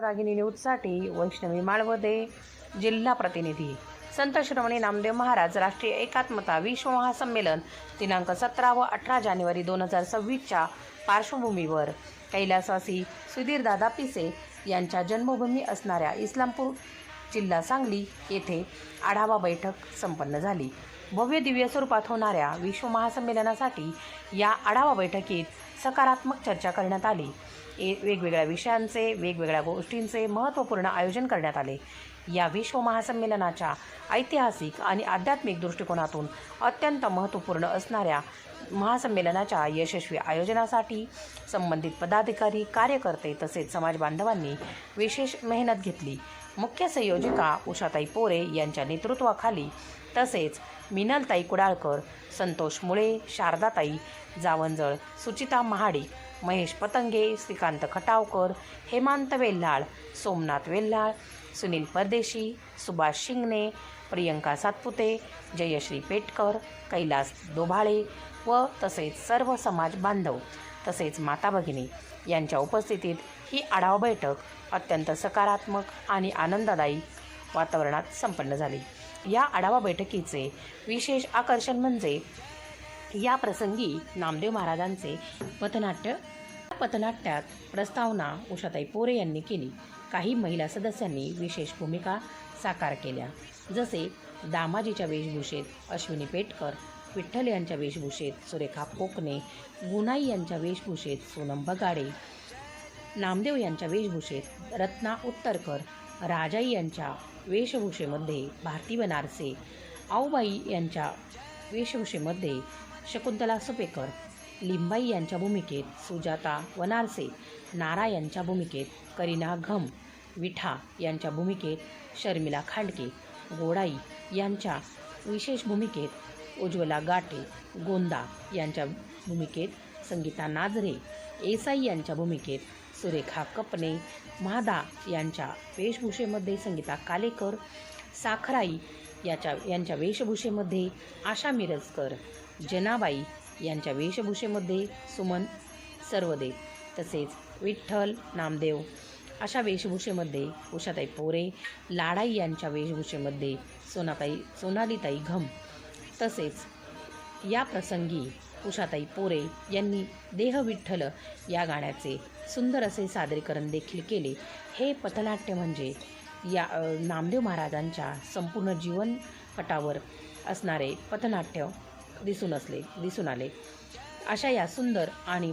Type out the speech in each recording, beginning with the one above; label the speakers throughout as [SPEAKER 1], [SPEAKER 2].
[SPEAKER 1] रागिनी न्यूजसाठी वैष्णवी माळवदे जिल्हा प्रतिनिधी. संत श्रवणी नामदेव महाराज राष्ट्रीय एकात्मता विश्व महासंमेलन दिनांक सतरा व अठरा जानेवारी दोन हजार सव्वीसच्या पार्श्वभूमीवर. कैलासवासी सुधीरदादा पिसे यांच्या जन्मभूमी असणाऱ्या इस्लामपूर जिल्हा सांगली येथे आढावा बैठक संपन्न झाली. भव्य दिव्य स्वरूपात होणाऱ्या विश्व महासंमेलनासाठी या आढावा बैठकीत सकारात्मक चर्चा करण्यात आली. ए वेगवेगळ्या विषयांचे वेगवेगळ्या गोष्टींचे महत्त्वपूर्ण आयोजन करण्यात आले. या विश्व महासंमेलनाच्या ऐतिहासिक आणि आध्यात्मिक दृष्टिकोनातून अत्यंत महत्त्वपूर्ण असणाऱ्या महासंमेलनाच्या यशस्वी आयोजनासाठी संबंधित पदाधिकारी कार्यकर्ते तसेच समाजबांधवांनी विशेष मेहनत घेतली. मुख्य संयोजिका उषाताई पोरे यांच्या नेतृत्वाखाली तसेच मिनलताई कुडाळकर संतोष मुळे शारदाताई जावंजळ सुचिता महाडिक महेश पतंगे श्रीकांत खटावकर हेमांत वेल्हाळ सोमनाथ वेल्हाळ सुनील परदेशी सुभाष शिंगणे प्रियंका सातपुते जयश्री पेटकर कैलास दोभाळे व तसेच सर्व समाज बांधव तसेच माता भगिनी यांच्या उपस्थितीत ही आढावा बैठक अत्यंत सकारात्मक आणि आनंददायी वातावरणात संपन्न झाली. या आढावा बैठकीचे विशेष आकर्षण म्हणजे या प्रसंगी नामदेव महाराजांचे पथनाट्य पथनाट्यात प्रस्तावना उषाताई पोरे यांनी केली. काही महिला सदस्यांनी विशेष भूमिका साकार केल्या. जसे दामाजीच्या वेशभूषेत अश्विनी पेटकर विठ्ठल यांच्या वेशभूषेत सुरेखा कोकणे गुणाई यांच्या वेशभूषेत सोनम बगाडे नामदेव यांच्या वेशभूषेत रत्ना उत्तरकर राजाई यांच्या वेशभूषेमध्ये भारती बनारसे आऊबाई यांच्या वेशभूषेमध्ये शकुंतला सुपेकर लिंबाई यांच्या भूमिकेत सुजाता वनारसे नारा यांच्या भूमिकेत करीना घम विठा यांच्या भूमिकेत शर्मिला खांडके गोडाई यांच्या विशेष भूमिकेत उज्ज्वला गाटे गोंदा यांच्या भूमिकेत संगीता नाझरे एसाई यांच्या भूमिकेत सुरेखा कपने म्हादा यांच्या वेशभूषेमध्ये संगीता कालेकर साखराई याच्या यांच्या वेशभूषेमध्ये आशा मिरजकर जनाबाई यांच्या वेशभूषेमध्ये सुमन सर्वदे तसेच विठ्ठल नामदेव अशा वेशभूषेमध्ये उषाताई पोरे लाडाई यांच्या वेशभूषेमध्ये सोनाताई सोनालीताई घम तसेच या प्रसंगी उषाताई पोरे यांनी देह विठ्ठल या गाण्याचे सुंदर असे सादरीकरण देखील केले. हे पथनाट्य म्हणजे या नामदेव महाराजांच्या संपूर्ण जीवनपटावर असणारे पथनाट्य दिसून असले दिसून आले. अशा या सुंदर आणि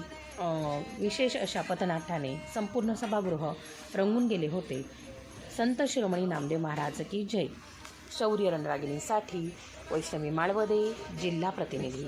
[SPEAKER 1] विशेष अशा पथनाट्याने संपूर्ण सभागृह रंगून गेले होते. संत शिरोमणी नामदेव महाराज की जय. शौर्य रणरागिणीसाठी वैष्णवी माळवदे जिल्हा प्रतिनिधी.